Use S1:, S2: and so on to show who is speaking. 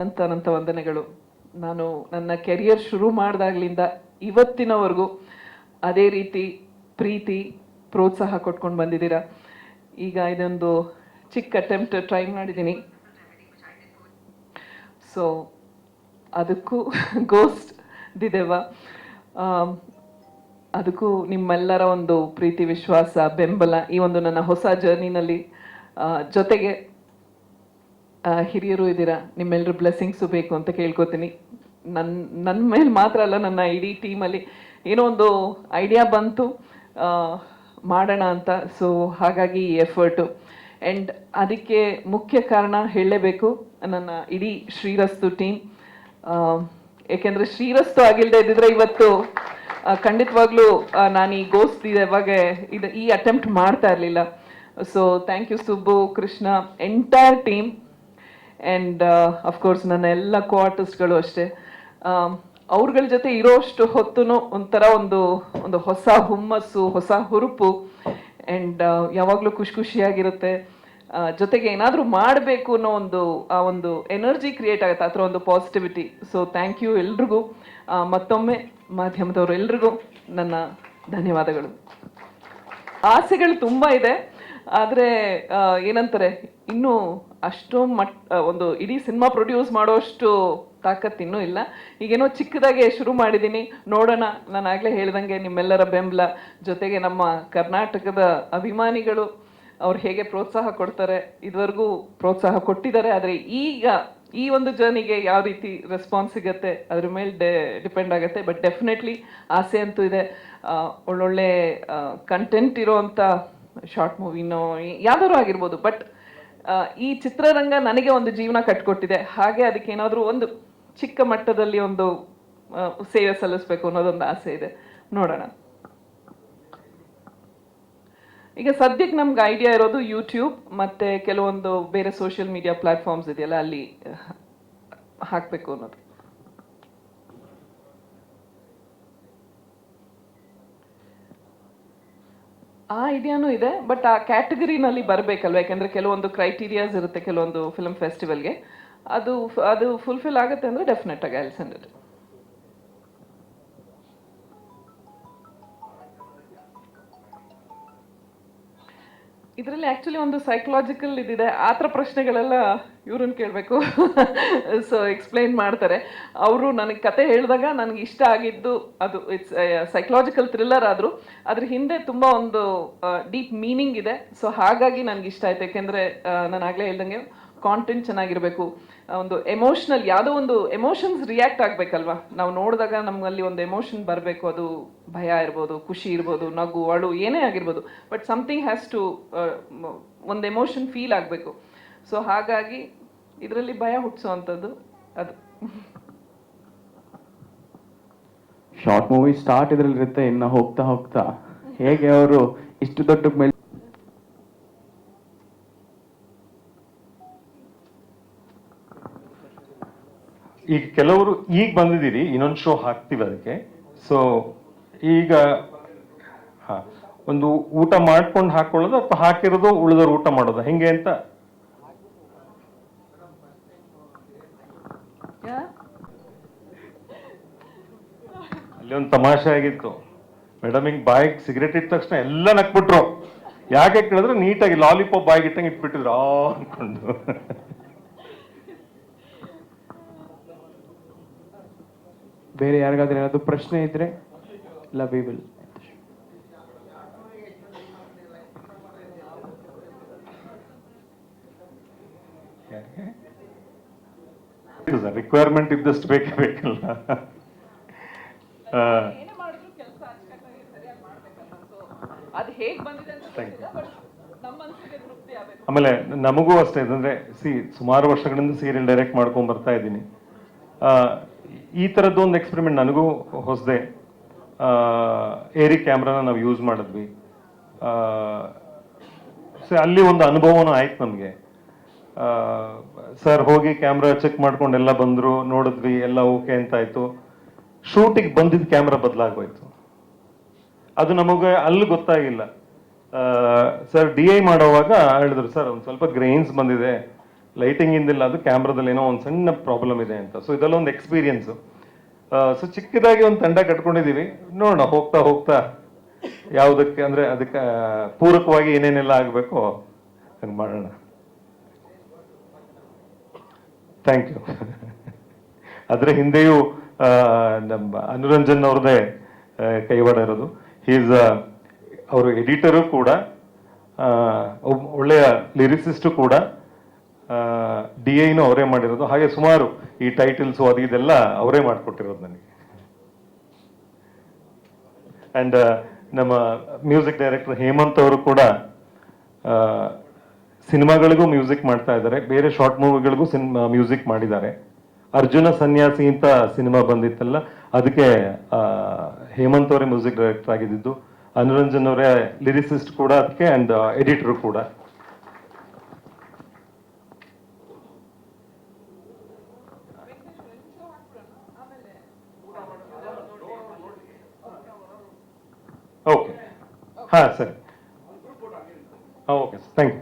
S1: ಅನಂತ ವಂದನೆಗಳು. ನಾನು ನನ್ನ ಕೆರಿಯರ್ ಶುರು ಮಾಡಿದಾಗ್ಲಿಂದ ಇವತ್ತಿನವರೆಗೂ ಅದೇ ರೀತಿ ಪ್ರೀತಿ, ಪ್ರೋತ್ಸಾಹ ಕೊಟ್ಕೊಂಡು ಬಂದಿದ್ದೀರಾ? ಈಗ ಇದೊಂದು ಚಿಕ್ಕ ಅಟೆಂಪ್ಟ್ ಟ್ರೈ ಮಾಡಿದ್ದೀನಿ. ಸೊ ಅದಕ್ಕೂ ಗೋಸ್ಟ್ ದಿದೆವ. ಅದಕ್ಕೂ ನಿಮ್ಮೆಲ್ಲರ ಒಂದು ಪ್ರೀತಿ, ವಿಶ್ವಾಸ, ಬೆಂಬಲ ಈ ಒಂದು ನನ್ನ ಹೊಸ ಜರ್ನಿನಲ್ಲಿ ಜೊತೆಗೆ ಹಿರಿಯರು ಇದ್ದೀರಾ? ನಿಮ್ಮೆಲ್ಲರೂ ಬ್ಲೆಸ್ಸಿಂಗ್ಸು ಬೇಕು ಅಂತ ಕೇಳ್ಕೊತೀನಿ. ನನ್ನ ನನ್ನ ಮೇಲೆ ಮಾತ್ರ ಅಲ್ಲ, ನನ್ನ ಇಡೀ ಟೀಮಲ್ಲಿ ಏನೋ ಒಂದು ಐಡಿಯಾ ಬಂತು ಮಾಡೋಣ ಅಂತ. ಸೊ ಹಾಗಾಗಿ ಈ ಎಫರ್ಟು ಆ್ಯಂಡ್ ಅದಕ್ಕೆ ಮುಖ್ಯ ಕಾರಣ ಹೇಳಲೇಬೇಕು, ನನ್ನ ಇಡೀ ಶ್ರೀರಸ್ತು ಟೀಮ್ ಏಕೆಂದರೆ ಶ್ರೀರಸ್ತು ಆಗಿಲ್ಲದೆ ಇದ್ದಿದ್ರೆ ಇವತ್ತು ಖಂಡಿತವಾಗ್ಲೂ ನಾನು ಈ ಗೋಸ್ಟ್ ಇವಾಗ ಇದು ಈ ಅಟೆಂಪ್ಟ್ ಮಾಡ್ತಾ ಇರಲಿಲ್ಲ. So thank you Subbu Krishna entire team and of course ನನ್ನ ಎಲ್ಲ ಕೋ ಆರ್ಟಿಸ್ಟ್ಗಳು ಅಷ್ಟೇ ಅವ್ರಗಳ ಜೊತೆ ಇರೋಷ್ಟು ಹೊತ್ತು ಒಂಥರ ಒಂದು ಒಂದು ಹೊಸ ಹುಮ್ಮಸ್ಸು ಹೊಸ ಹುರುಪು. ಆ್ಯಂಡ್ ಯಾವಾಗಲೂ ಖುಷಿ ಖುಷಿಯಾಗಿರುತ್ತೆ. ಆ, ಜೊತೆಗೆ ಏನಾದರೂ ಮಾಡಬೇಕು ಅನ್ನೋ ಒಂದು ಆ ಒಂದು ಎನರ್ಜಿ ಕ್ರಿಯೇಟ್ ಆಗುತ್ತೆ ಆ ಥರ ಒಂದು ಪಾಸಿಟಿವಿಟಿ ಸೊ ಥ್ಯಾಂಕ್ ಯು ಎಲ್ರಿಗೂ. ಮತ್ತೊಮ್ಮೆ ಮಾಧ್ಯಮದವರು ಎಲ್ರಿಗೂ ನನ್ನ ಧನ್ಯವಾದಗಳು. ಆಸೆಗಳು ತುಂಬ ಇದೆ. ಆದರೆ ಏನಂತಾರೆ, ಇನ್ನೂ ಅಷ್ಟೊಂದು ಮಟ್ ಒಂದು ಇಡೀ ಸಿನಿಮಾ ಪ್ರೊಡ್ಯೂಸ್ ಮಾಡೋಷ್ಟು ತಾಕತ್ತು ಇನ್ನೂ ಇಲ್ಲ. ಈಗೇನೋ ಚಿಕ್ಕದಾಗೆ ಶುರು ಮಾಡಿದ್ದೀನಿ ನೋಡೋಣ, ನಾನು ಆಗಲೇ ಹೇಳ್ದಂಗೆ ನಿಮ್ಮೆಲ್ಲರ ಬೆಂಬಲ. ಜೊತೆಗೆ ನಮ್ಮ ಕರ್ನಾಟಕದ ಅಭಿಮಾನಿಗಳು ಅವ್ರು ಹೇಗೆ ಪ್ರೋತ್ಸಾಹ ಕೊಡ್ತಾರೆ, ಇದುವರೆಗೂ ಪ್ರೋತ್ಸಾಹ ಕೊಟ್ಟಿದ್ದಾರೆ. ಆದರೆ ಈಗ ಈ ಒಂದು ಜರ್ನಿಗೆ ಯಾವ ರೀತಿ ರೆಸ್ಪಾನ್ಸ್ ಸಿಗುತ್ತೆ, ಅದ್ರ ಮೇಲೆ ಡೆ ಡಿಪೆಂಡ್ ಆಗುತ್ತೆ. ಬಟ್ ಡೆಫಿನೆಟ್ಲಿ ಆಸೆ ಅಂತೂ ಇದೆ. ಒಳ್ಳೊಳ್ಳೆ ಕಂಟೆಂಟ್ ಇರೋವಂಥ ಶಾರ್ಟ್ ಮೂವಿನೋ ಯಾವ್ದಾದ್ರು ಆಗಿರ್ಬೋದು ಬಟ್ ಈ ಚಿತ್ರರಂಗ ನನಗೆ ಒಂದು ಜೀವನ ಕಟ್ಕೊಟ್ಟಿದೆ. ಹಾಗೆ ಅದಕ್ಕೆ ಏನಾದರೂ ಒಂದು ಚಿಕ್ಕ ಮಟ್ಟದಲ್ಲಿ ಒಂದು ಸೇವೆ ಸಲ್ಲಿಸ್ಬೇಕು ಅನ್ನೋದೊಂದು ಆಸೆ ಇದೆ. ನೋಡೋಣ. ಈಗ ಸದ್ಯಕ್ಕೆ ನಮ್ಗೆ ಐಡಿಯಾ ಇರೋದು ಯೂಟ್ಯೂಬ್ ಮತ್ತೆ ಕೆಲವೊಂದು ಬೇರೆ ಸೋಷಿಯಲ್ ಮೀಡಿಯಾ ಪ್ಲಾಟ್ಫಾರ್ಮ್ಸ್ ಇದೆಯಲ್ಲ, ಅಲ್ಲಿ ಹಾಕಬೇಕು ಅನ್ನೋದು. ಆ ಐಡಿಯಾನೂ ಇದೆ ಬಟ್ ಆ ಕ್ಯಾಟಗರಿನಲ್ಲಿ ಬರಬೇಕಲ್ವ? ಯಾಕಂದ್ರೆ ಕೆಲವೊಂದು ಕ್ರೈಟೀರಿಯಾಸ್ ಇರುತ್ತೆ, ಕೆಲವೊಂದು ಫಿಲ್ಮ್ ಫೆಸ್ಟಿವಲ್ಗೆ ಅದು ಅದು ಫುಲ್ಫಿಲ್ ಆಗುತ್ತೆ ಅಂದ್ರೆ ಡೆಫಿನೆಟ್ ಆಗಿ ಐಲ್ ಸೆಂಡ್ ಇದರಲ್ಲಿ ಆ್ಯಕ್ಚುಲಿ ಒಂದು ಸೈಕಲಾಜಿಕಲ್ ಇದಿದೆ. ಆ ಥರ ಪ್ರಶ್ನೆಗಳೆಲ್ಲ ಇವ್ರನ್ನ ಕೇಳಬೇಕು. ಸೊ ಎಕ್ಸ್ಪ್ಲೈನ್ ಮಾಡ್ತಾರೆ. ಅವರು ನನಗೆ ಕತೆ ಹೇಳಿದಾಗ ನನಗೆ ಇಷ್ಟ ಆಗಿದ್ದು ಅದು. ಇಟ್ಸ್ ಸೈಕಲಾಜಿಕಲ್ ಥ್ರಿಲ್ಲರ್ ಆದರೂ. ಅದ್ರ ಹಿಂದೆ ತುಂಬ ಒಂದು ಡೀಪ್ ಮೀನಿಂಗ್ ಇದೆ. ಸೊ ಹಾಗಾಗಿ ನನಗೆ ಇಷ್ಟ ಆಯ್ತು. ಯಾಕೆಂದರೆ ನಾನು ಆಗಲೇ ಹೇಳ್ದಂಗೆ ಕಾಂಟೆಂಟ್ ಚೆನ್ನಾಗಿರಬೇಕು. ಒಂದು ಎಮೋಷ್ನಲ್ ಯಾವುದೋ ಒಂದು ಎಮೋಷನ್ಸ್ ರಿಯಾಕ್ಟ್ ಆಗಬೇಕಲ್ವಾ? ನಾವು ನೋಡಿದಾಗ ನಮ್ಮಲ್ಲಿ ಒಂದು ಎಮೋಷನ್ ಬರಬೇಕು, ಅದು ಭಯ ಇರ್ಬೋದು, ಖುಷಿ ಇರ್ಬೋದು, ನಗು, ಅಳು, ಏನೇ ಆಗಿರ್ಬೋದು. ಬಟ್ ಸಮಥಿಂಗ್ ಹ್ಯಾಸ್ ಟು ಒಂದು ಎಮೋಷನ್ ಫೀಲ್ ಆಗಬೇಕು. ಸೊ ಹಾಗಾಗಿ ಇದರಲ್ಲಿ ಭಯ ಹುಟ್ಟಿಸೋವಂಥದ್ದು ಅದು.
S2: ಶಾರ್ಟ್ ಮೂವಿ ಸ್ಟಾರ್ಟ್ ಇದ್ರಲ್ಲಿರುತ್ತೆ, ಇನ್ನು ಹೋಗ್ತಾ ಹೋಗ್ತಾ. ಹೇಗೆ ಅವರು ಇಷ್ಟು ದೊಡ್ಡ ಮೇಲೆ
S3: ಈಗ ಕೆಲವರು ಈಗ ಬಂದಿದ್ದೀರಿ ಇನ್ನೊಂದು ಶೋ ಹಾಕ್ತೀವಿ ಅದಕ್ಕೆ. ಸೊ ಈಗ ಹಾಂ ಒಂದು ಊಟ ಮಾಡ್ಕೊಂಡು ಹಾಕೊಳ್ಳೋದು ಅಥವಾ ಹಾಕಿರೋದು ಉಳಿದವ್ರು ಊಟ ಮಾಡೋದು? ಹೆಂಗೆ ಅಂತ? ಅಲ್ಲಿ ಒಂದು ತಮಾಷೆ ಆಗಿತ್ತು. ಮೇಡಮ್ ಹಿಂಗೆ ಬಾಯಿಗೆ ಸಿಗರೇಟ್ ಇಟ್ಟ ತಕ್ಷಣ ಎಲ್ಲ ನಕ್ಬಿಟ್ರು. ಯಾಕೆ ಕೇಳಿದ್ರೆ ನೀಟಾಗಿ ಲಾಲಿಪಾಪ್ ಬಾಯಿಗೆ ಇಟ್ಟಂಗೆ ಇಟ್ಬಿಟ್ಟಿದ್ರು. ಆ ಅನ್ಕೊಂಡು.
S2: ಬೇರೆ ಯಾರಿಗಾದ್ರೂ ಏನಾದ್ರು ಪ್ರಶ್ನೆ ಇದ್ರೆ ಇಲ್ಲ ವಿ ವಿಲ್
S3: ರಿಕ್ವೈರ್ಮೆಂಟ್ ಇದ್ದಷ್ಟು ಬೇಕೇ ಬೇಕಲ್ಲ. ಆಮೇಲೆ ನಮಗೂ ಅಷ್ಟೇ ಅಂದ್ರೆ ಸಿ ಸುಮಾರು ವರ್ಷಗಳಿಂದ ಸೀರಿಯಲ್ ಡೈರೆಕ್ಟ್ ಮಾಡ್ಕೊಂಡ್ ಬರ್ತಾ ಇದ್ದೀನಿ. ಆ, ಈ ಥರದ್ದು ಒಂದು ಎಕ್ಸ್ಪೆರಿಮೆಂಟ್ ನನಗೂ ಹೊಸದೆ. ಏರಿ ಕ್ಯಾಮ್ರಾನ ನಾವು ಯೂಸ್ ಮಾಡಿದ್ವಿ. ಸೊ ಅಲ್ಲಿ ಒಂದು ಅನುಭವನೂ ಆಯ್ತು ನಮಗೆ. ಸರ್ ಹೋಗಿ ಕ್ಯಾಮ್ರಾ ಚೆಕ್ ಮಾಡ್ಕೊಂಡು ಎಲ್ಲ ಬಂದರು, ನೋಡಿದ್ವಿ, ಎಲ್ಲ ಓಕೆ ಅಂತ ಆಯಿತು. ಶೂಟಿಗೆ ಬಂದಿದ್ದ ಕ್ಯಾಮ್ರಾ ಬದಲಾಗೋಯ್ತು. ಅದು ನಮಗೆ ಅಲ್ಲಿ ಗೊತ್ತಾಗಿಲ್ಲ. ಸರ್ ಡಿ ಐ ಮಾಡೋವಾಗ ಹೇಳಿದ್ರು, ಸರ್, ಒಂದು ಸ್ವಲ್ಪ ಗ್ರೈನ್ಸ್ ಬಂದಿದೆ. ಲೈಟಿಂಗ್ ಇಂದಿಲ್ಲ, ಅದು ಕ್ಯಾಮ್ರಾದಲ್ಲಿ ಏನೋ ಒಂದು ಸಣ್ಣ ಪ್ರಾಬ್ಲಮ್ ಇದೆ ಅಂತ. ಸೊ ಇದೆಲ್ಲ ಒಂದು ಎಕ್ಸ್ಪೀರಿಯನ್ಸು ಸೊ ಚಿಕ್ಕದಾಗಿ ಒಂದು ತಂಡ ಕಟ್ಕೊಂಡಿದ್ದೀವಿ. ನೋಡೋಣ, ಹೋಗ್ತಾ ಹೋಗ್ತಾ ಯಾವುದಕ್ಕೆ ಅಂದ್ರೆ ಅದಕ್ಕೆ ಪೂರಕವಾಗಿ ಏನೇನೆಲ್ಲ ಆಗಬೇಕು ಹಂಗೆ ಮಾಡೋಣ. ಥ್ಯಾಂಕ್ ಯು ಅದರ ಹಿಂದೆಯೂ ನಮ್ಮ ಅನುರಂಜನ್ ಅವ್ರದ್ದೇ ಕೈವಾಡ ಇರೋದು. ಈಸ್ ಅವರು ಎಡಿಟರು ಕೂಡ ಒಳ್ಳೆಯ ಲಿರಿಸಿಸ್ಟು ಕೂಡ. ಡಿ ಐನೂ ಅವರೇ ಮಾಡಿರೋದು. ಹಾಗೆ ಸುಮಾರು ಈ ಟೈಟಲ್ಸು ಅದು ಇದೆಲ್ಲ ಅವರೇ ಮಾಡಿಕೊಟ್ಟಿರೋದು ನನಗೆ. ಆ್ಯಂಡ್ ನಮ್ಮ ಮ್ಯೂಸಿಕ್ ಡೈರೆಕ್ಟರ್ ಹೇಮಂತ್ ಅವರು ಕೂಡ ಸಿನಿಮಾಗಳಿಗೂ ಮ್ಯೂಸಿಕ್ ಮಾಡ್ತಾ ಇದ್ದಾರೆ. ಬೇರೆ ಶಾರ್ಟ್ ಮೂವಿಗಳಿಗೂ ಸಿನಿಮಾ ಮ್ಯೂಸಿಕ್ ಮಾಡಿದ್ದಾರೆ. ಅರ್ಜುನ ಸನ್ಯಾಸಿ ಅಂತ ಸಿನಿಮಾ ಬಂದಿತ್ತಲ್ಲ, ಅದಕ್ಕೆ ಹೇಮಂತ್ ಅವರೇ ಮ್ಯೂಸಿಕ್ ಡೈರೆಕ್ಟರ್ ಆಗಿದ್ದು, ಅನುರಂಜನ್ ಅವರೇ ಲಿರಿಸಿಸ್ಟ್ ಕೂಡ, ಅದಕ್ಕೆ ಆ್ಯಂಡ್ ಎಡಿಟರು ಕೂಡ ಓಕೆ ಹಾ ಸರಿ ಹಾಂ ಓಕೆ ಥ್ಯಾಂಕ್ ಯು